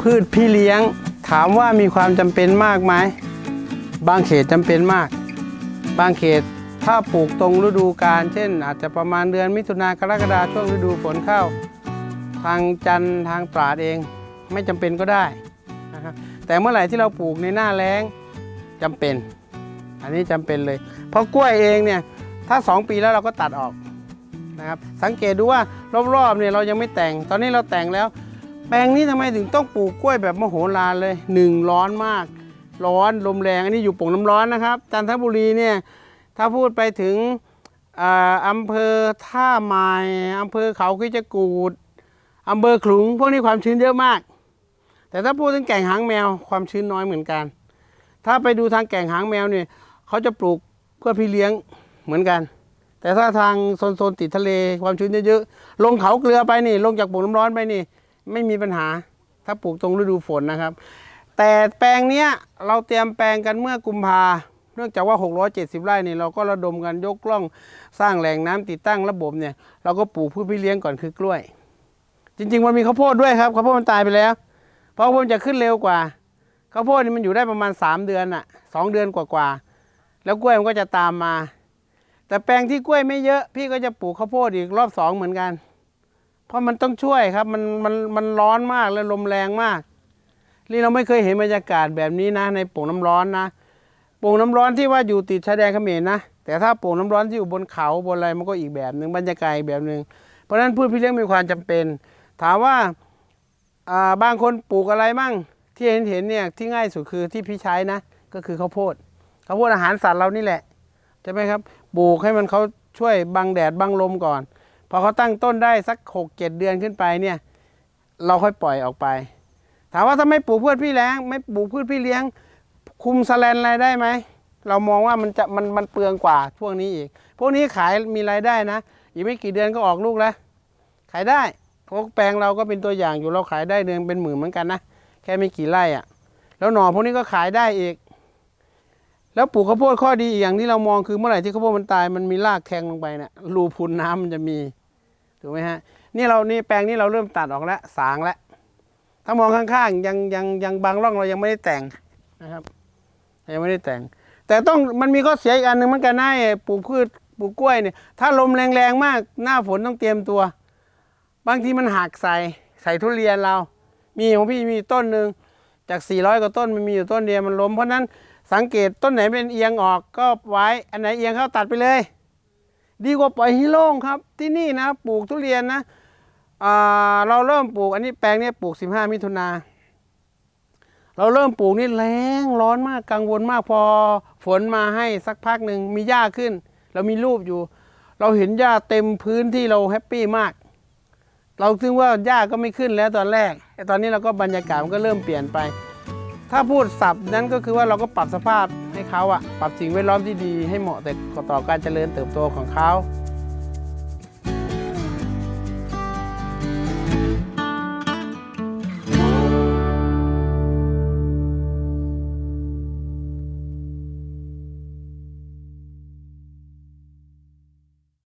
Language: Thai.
พืชพี่เลี้ยง ถามว่ามีความจำเป็นมากไหมบางเขตจำเป็นมาก บางเขตถ้าปลูกตรงฤดูกาลเช่น อาจจะประมาณเดือนมิถุนากรกฎาช่วงฤดูฝนเข้า ทางจันทางตราดเองไม่จำเป็นก็ได้นะครับแต่เมื่อไหร่ที่เราปลูกในหน้าแล้งจำเป็น อันนี้จำเป็นเลย เพราะกล้วยเองเนี่ยถ้า 2 ปีแล้วเราก็ตัดออกนะครับสังเกตดูว่ารอบๆเนี่ยเรายังไม่แต่ง ตอนนี้เราแต่งแล้ว แปลงนี้ทำไมถึงต้องปลูกกล้วยแบบมโหฬารเลยหนึ่งร้อนมาก ร้อนลมแรงอันนี้อยู่ป่งน้ำร้อนนะครับจันทบุรีเนี่ยถ้าพูดไปถึงอ่าอำเภอท่าไม้อำเภอเขาคิจกูดอำเภอขลุง พวกนี้ความชื้นเยอะมาก แต่ถ้าพูดถึงแก่งหางแมวความชื้นน้อยเหมือนกัน ถ้าไปดูทางแก่งหางแมวเนี่ยเขาจะปลูกเพื่อพี่เลี้ยงเหมือนกัน แต่ถ้าทางโซนๆติดทะเลความชื้นเยอะๆลงเขาเกลือไปนี่ ลงจากโป่งน้ำร้อนไปนี่ ไม่มีปัญหาถ้าปลูกตรงฤดูฝนนะครับ แต่แปลงเนี้ยเราเตรียมแปลงกันเมื่อกุมภาเนื่องจากว่า 670 ไร่เนี่ยเราก็ระดมกันยกกล้องสร้างแหล่งน้ำติดตั้งระบบเนี่ยเราก็ปลูกพืชพี่เลี้ยงก่อนคือกล้วย จริง ๆ มันมีข้าวโพดด้วยครับข้าวโพดมันตายไปแล้ว เพราะข้าวโพดจะขึ้นเร็วกว่าข้าวโพดนี่มันอยู่ได้ประมาณ 3 เดือนอะสองเดือนกว่าๆแล้วกล้วยมันก็จะตามมา แต่แปลงที่กล้วยไม่เยอะ พี่ก็จะปลูกข้าวโพดอีกรอบสองเหมือนกัน เพราะมันต้องช่วยครับมันมันมันร้อนมากและลมแรงมาก นี่เราไม่เคยเห็นบรรยากาศแบบนี้นะ ในโป่งน้ำร้อนนะโป่งน้ำร้อนที่ว่าอยู่ติดชายแดนเขมรนะแต่ถ้าโป่งน้ำร้อนที่อยู่บนเขาบนอะไรมันก็อีกแบบหนึ่งบรรยากาศอีกแบบหนึ่งเพราะฉะนั้นพืชพี่เลี้ยงมีความจำเป็น ถามว่าอ่าบางคนปลูกอะไรมั่ง ที่เห็นเห็นเนี่ยที่ง่ายสุดคือที่พี่ใช้นะ ก็คือข้าวโพดข้าวโพดอาหารสัตว์เรานี่แหละใช่ไหมครับปลูกให้มันเขาช่วยบังแดดบังลมก่อน พอเขาตั้งต้นได้สักหกเจ็ดเดือนขึ้นไปเนี่ย เราค่อยปล่อยออกไป ถามว่าถ้าไม่ปลูกพืชพี่เลี้ยงไม่ปลูกพืชพี่เลี้ยง คุมสแลนอะไรได้ไหมเรามองว่ามันจะมันมันเปลืองกว่าพวกนี้อีก พวกนี้ขายมีรายได้นะ อีกไม่กี่เดือนก็ออกลูกแล้ว ขายได้พราะแปลงเราก็เป็นตัวอย่างอยู่เราขายได้เดือนเป็นหมื่นเหมือนกันนะแค่ไม่กี่ไร่อะ่ะ แล้วหน่อพวกนี้ก็ขายได้อีก แล้วปลูกข้าวโพดข้อดีอย่างที่เรามองคือเมื่อไหร่ที่ข้าวโพดมันตายมันมีรากแทงลงไปเนะี่ยรูพุนน้ำมันจะมี ถูกไหมฮะนี่เรานี่แปลงนี้เราเริ่มตัดออกแล้วสางแล้วถ้ามองข้างๆยังยังยังบางร่องเรายังไม่ได้แต่งนะครับยังไม่ได้แต่ง แต่ต้องมันมีข้อเสียอีกอันหนึ่งมือนกันไอ้ปลูกพืชปลูกกล้วยเนี่ยถ้าลมแรงๆมากหน้าฝนต้องเตรียมตัว บางทีมันหักใส่ใส่ทุเรียนเรา มีของพี่มีต้นหนึ่งจาก 400กว่าต้นมันมีอยู่ต้นเดียวมันล้มเพราะนั้นสังเกตต้นไหนเป็นเอียงออกก็ไว้อันไหนเอียงเข้าตัดไปเลย ดีกว่าปล่อยให้โล่งครับ ที่นี่นะปลูกทุเรียนนะเราเริ่มปลูกอันนี้แปลงนี้ปลูก 15 มิถุนาเราเริ่มปลูกนี่แรงร้อนมากกังวลมากพอฝนมาให้สักพักหนึ่งมีหญ้าขึ้น เรามีรูปอยู่ เราเห็นหญ้าเต็มพื้นที่เราแฮปปี้มาก เราถึงว่าหญ้าก็ไม่ขึ้นแล้วตอนแรกแต่ตอนนี้เราก็บรรยากาศมันก็เริ่มเปลี่ยนไป ถ้าพูดศัพท์นั้นก็คือว่าเราก็ปรับสภาพ ให้เขาอะปรับสิ่งแวดล้อมที่ดีให้เหมาะแต่ต่อการเจริญเติบโตของเขา